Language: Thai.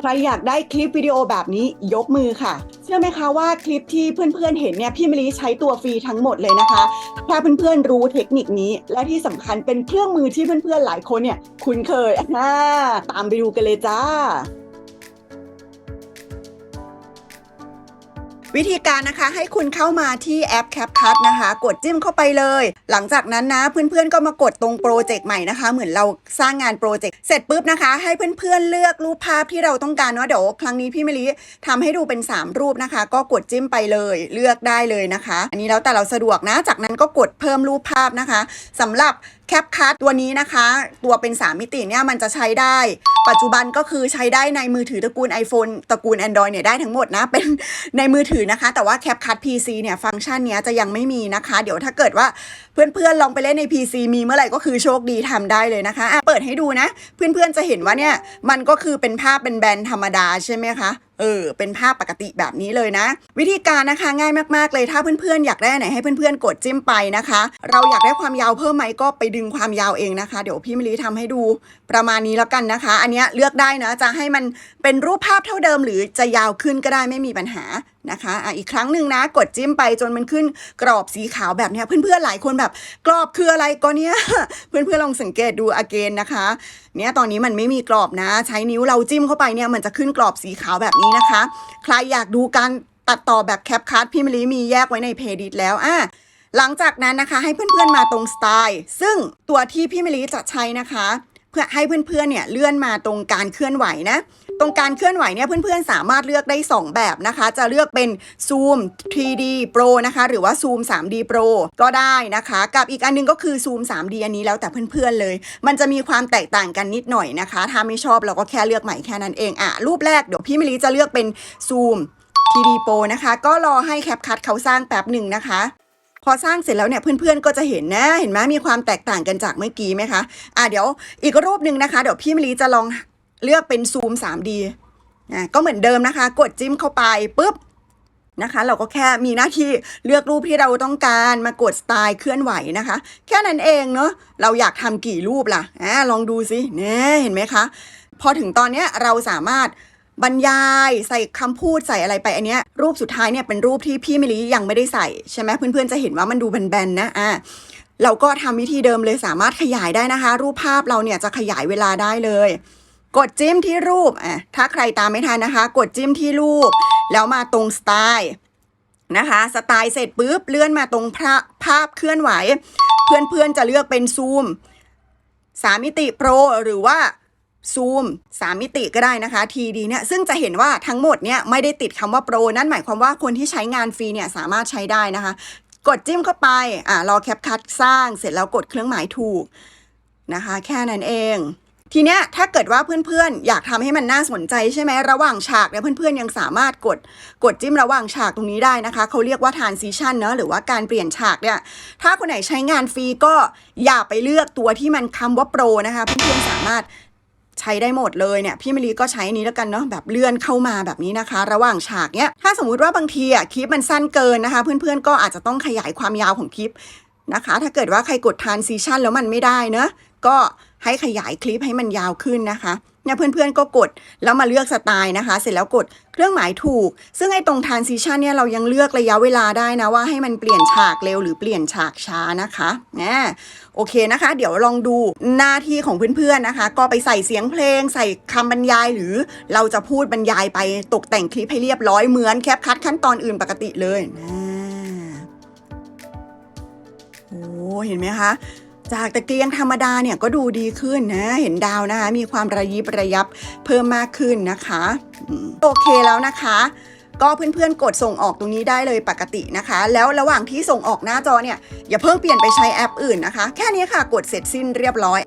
ใครอยากได้คลิปวิดีโอแบบนี้ยกมือค่ะ เชื่อไหมคะว่าคลิปที่เพื่อนๆเห็นเนี่ยพี่มลีใช้ตัวฟรีทั้งหมดเลยนะคะถ้าเพื่อนๆรู้เทคนิคนี้ และที่สำคัญเป็นเครื่องมือที่เพื่อนๆหลายคนเนี่ยคุ้นเคยอ่าตามไปดูกันเลยจ้า วิธีการนะคะให้คุณเข้ามาที่แอป CapCut นะคะ กดจิ้มเข้าไปเลย หลังจากนั้นนะเพื่อนๆก็มากดตรงโปรเจกต์ใหม่นะคะ เหมือนเราสร้างงานโปรเจกต์เสร็จปุ๊บนะคะ ให้เพื่อนๆเลือกรูปภาพที่เราต้องการเนาะเดี๋ยวครั้งนี้พี่มลิทำให้ดูเป็น 3 รูปนะคะ ก็กดจิ้มไปเลย เลือกได้เลยนะคะ อันนี้แล้วแต่เราสะดวกนะ จากนั้นก็กดเพิ่มรูปภาพนะคะสำหรับ แคปคัตตัวนี้นะคะ ตัวเป็น 3 มิติเนี่ยมันจะใช้ได้ ปัจจุบันก็คือใช้ได้ในมือถือตระกูล iPhone ตระกูล Android เนี่ยได้ทั้งหมดนะ เป็นในมือถือนะคะ แต่ว่า CapCut PC เนี่ยฟังก์ชันเนี้ยจะยังไม่มีนะคะ เดี๋ยวถ้าเกิดว่าเพื่อนๆลองไปเล่นใน PC มีเมื่อไหร่ก็คือโชคดีทำได้เลยนะคะะ ดให้ดูนะ เพื่อนๆจะเห็นว่าเนี่ยมันก็คือเป็นภาพเป็นแบนธรรมดาใช่ไหมคะเออเป็นภาพปกติแบบนี้เลยนะ วิธีการนะคะง่ายมากๆเลยถ้าเพื่อนๆอยากได้ไหนให้เพื่อนๆกดจิ้มไปนะคะ เราอยากได้ความยาวเพิ่มไหมก็ไปดึงความยาวเองนะคะ เดี๋ยวพี่มะลิทำให้ดูประมาณนี้แล้วกันนะคะ อันนี้เลือกได้นะจะให้มันเป็นรูปภาพเท่าเดิม หรือจะยาวขึ้นก็ได้ไม่มีปัญหา นะคะอะอีกครั้งหนึ่งนะกดจิ้มไปจนมันขึ้นกรอบสีขาวแบบนี้เพื่อนๆหลายคนแบบกรอบคืออะไรก็เนี้ยเพื่อนๆลองสังเกตดูอเกนนะคะเนี่ยตอนนี้มันไม่มีกรอบนะ ใช้นิ้วเราจิ้มเข้าไปเนี่ยมันจะขึ้นกรอบสีขาวแบบนี้นะคะ ใครอยากดูการตัดต่อแบบแคปคัทพี่มะลิมีแยกไว้ในเพดิตแล้วอะหลังจากนั้นนะคะให้เพื่อนๆมาตรงสไตล์ ซึ่งตัวที่พี่มะลิจะใช้นะคะ เพื่อให้เพื่อนๆเนี่ยเลื่อนมาตรงการเคลื่อนไหวนะตรงการเคลื่อนไหวเนี่ยเพื่อนๆ สามารถเลือกได้ 2 แบบนะคะ จะเลือกเป็น Zoom 3D Pro นะคะ หรือว่า Zoom 3D Pro ก็ได้นะคะ กับอีกอันนึงก็คือ Zoom 3D อันนี้แล้วแต่เพื่อนๆเลย มันจะมีความแตกต่างกันนิดหน่อยนะคะ ถ้าไม่ชอบเราก็แค่เลือกใหม่แค่นั้นเองอะรูปแรกเดี๋ยวพี่มะลิจะเลือกเป็น Zoom 3D Pro นะคะ ก็รอให้ CapCut เขาสร้างแป๊บหนึ่งนะคะ พอสร้างเสร็จแล้วเนี่ยเพื่อนๆก็จะเห็นนะเห็นไหมมีความแตกต่างกันจากเมื่อกี้ไหมคะอะเดี๋ยวอีกรูปหนึ่งนะคะ เดี๋ยวพี่มลีจะลองเลือกเป็นซูม 3D อะก็เหมือนเดิมนะคะ กดจิ้มเข้าไปปุ๊บนะคะ เราก็แค่มีหน้าที่เลือกรูปที่เราต้องการมากดสไตล์เคลื่อนไหวนะคะ แค่นั้นเองเนาะเราอยากทำกี่รูปล่ะอะลองดูสิเนี่ยเห็นไหมคะ พอถึงตอนเนี้ยเราสามารถ บรรยายใส่คำพูดใส่อะไรไปอันเนี้ยรูปสุดท้ายเนี่ยเป็นรูปที่พี่มิลียังไม่ได้ใส่ใช่ไหมเพื่อนๆจะเห็นว่ามันดูแบนๆนะอะเราก็ทำวิธีเดิมเลยสามารถขยายได้นะคะ รูปภาพเราเนี่ยจะขยายเวลาได้เลย กดจิ้มที่รูปอะถ้าใครตามไม่ทันนะคะ กดจิ้มที่รูป แล้วมาตรงสไตล์นะคะสไตล์เสร็จปุ๊บเลื่อนมาตรงภาพเคลื่อนไหว เพื่อนๆจะเลือกเป็นซูมสามิติโปรหรือว่า ซูม3มิติก็ได้นะคะ TD เนี่ยซึ่งจะเห็นว่าทั้งหมดเนี่ยไม่ได้ติดคำว่าโปร นั่นหมายความว่าคนที่ใช้งานฟรีเนี่ยสามารถใช้ได้นะคะ กดจิ้มเข้าไปอ่ารอแคปคัดสร้างเสร็จแล้วกดเครื่องหมายถูกนะคะ แค่นั้นเองทีเนี้ยถ้าเกิดว่าเพื่อนๆ อยากทำให้มันน่าสนใจใช่ไหมระหว่างฉากเนี่ยเพื่อนๆ ยังสามารถกดกดจิ้มระหว่างฉากตรงนี้ได้นะคะ เขาเรียกว่า transition เนอะหรือว่าการเปลี่ยนฉากเนี่ยถ้าคนไหนใช้งานฟรีก็อย่าไปเลือกตัวที่มันคำว่าโปรนะคะ เพื่อนๆ สามารถ ใช้ได้หมดเลยเนี่ยพี่มิลีก็ใช้นี้แล้วกันเนาะแบบเลื่อนเข้ามาแบบนี้นะคะ ระหว่างฉากเนี้ยถ้าสมมุติว่าบางทีอะคลิปมันสั้นเกินนะคะ เพื่อนๆก็อาจจะต้องขยายความยาวของคลิปนะคะ ถ้าเกิดว่าใครกดทานซีชั่นแล้วมันไม่ได้เนาะ ก็ให้ขยายคลิปให้มันยาวขึ้นนะคะเนี่ยเพื่อนๆก็กดแล้วมาเลือกสไตล์นะคะ เสร็จแล้วกดเครื่องหมายถูก ซึ่งไอ้ตรง transition เนี่ยเรายังเลือกระยะเวลาได้นะว่าให้มันเปลี่ยนฉากเร็วหรือเปลี่ยนฉากช้านะคะนะโอเคนะคะ เดี๋ยวลองดูหน้าที่ของเพื่อนๆนะคะ ก็ไปใส่เสียงเพลง ใส่คำบรรยายหรือเราจะพูดบรรยายไปตกแต่งคลิปให้เรียบร้อยเหมือนแคปคัดขั้นตอนอื่นปกติเลยนะโอ้เห็นไหมคะ จากตะเกียงธรรมดาเนี่ยก็ดูดีขึ้นนะ เห็นดาวนะคะ มีความระยิบระยับเพิ่มมากขึ้นนะคะ โอเคแล้วนะคะก็เพื่อนๆ กดส่งออกตรงนี้ได้เลยปกตินะคะ แล้วระหว่างที่ส่งออกหน้าจอเนี่ย อย่าเพิ่งเปลี่ยนไปใช้แอปอื่นนะคะ แค่นี้ค่ะกดเสร็จสิ้นเรียบร้อย